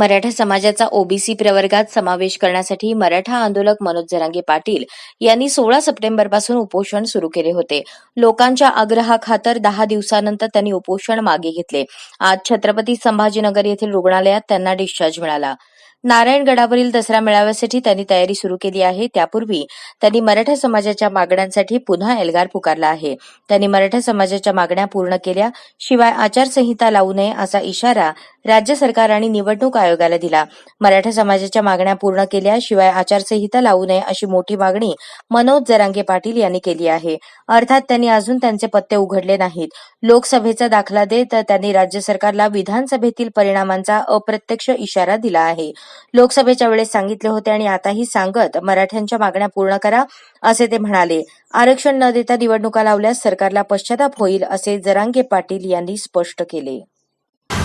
मराठा समाजाचा ओबीसी प्रवर्गात समावेश करण्यासाठी मराठा आंदोलक मनोज जरांगे पाटील यांनी सोळा सप्टेंबरपासून उपोषण सुरू केले होते. लोकांच्या आग्रहाखातर दहा दिवसानंतर त्यांनी उपोषण मागे घेतले. आज छत्रपती संभाजीनगर येथील रुग्णालयात त्यांना डिस्चार्ज मिळाला. नारायणगडावरील दसरा मेळाव्यासाठी त्यांनी तयारी सुरू केली आहे. त्यापूर्वी त्यांनी मराठा समाजाच्या मागण्यांसाठी पुन्हा एल्गार पुकारला आहे. त्यांनी मराठा समाजाच्या मागण्या पूर्ण केल्या. शिवाय आचारसंहिता लावू नये असा इशारा राज्य सरकार आणि निवडणूक आयोगाला दिला. मराठा समाजाच्या मागण्या पूर्ण केल्या शिवाय आचारसंहिता लावू नये अशी मोठी मागणी मनोज जरांगे पाटील यांनी केली आहे. अर्थात त्यांनी अजून त्यांचे पत्ते उघडले नाहीत. लोकसभेचा दाखला देत त्यांनी राज्य सरकारला विधानसभेतील परिणामांचा अप्रत्यक्ष इशारा दिला आहे. लोकसभेच्या वेळेस सांगितले होते आणि आताही सांगत मराठ्यांच्या मागण्या पूर्ण करा असे ते म्हणाले. आरक्षण न देता निवडणुका लावल्यास सरकारला पश्चाताप होईल असे जरांगे पाटील यांनी स्पष्ट केले.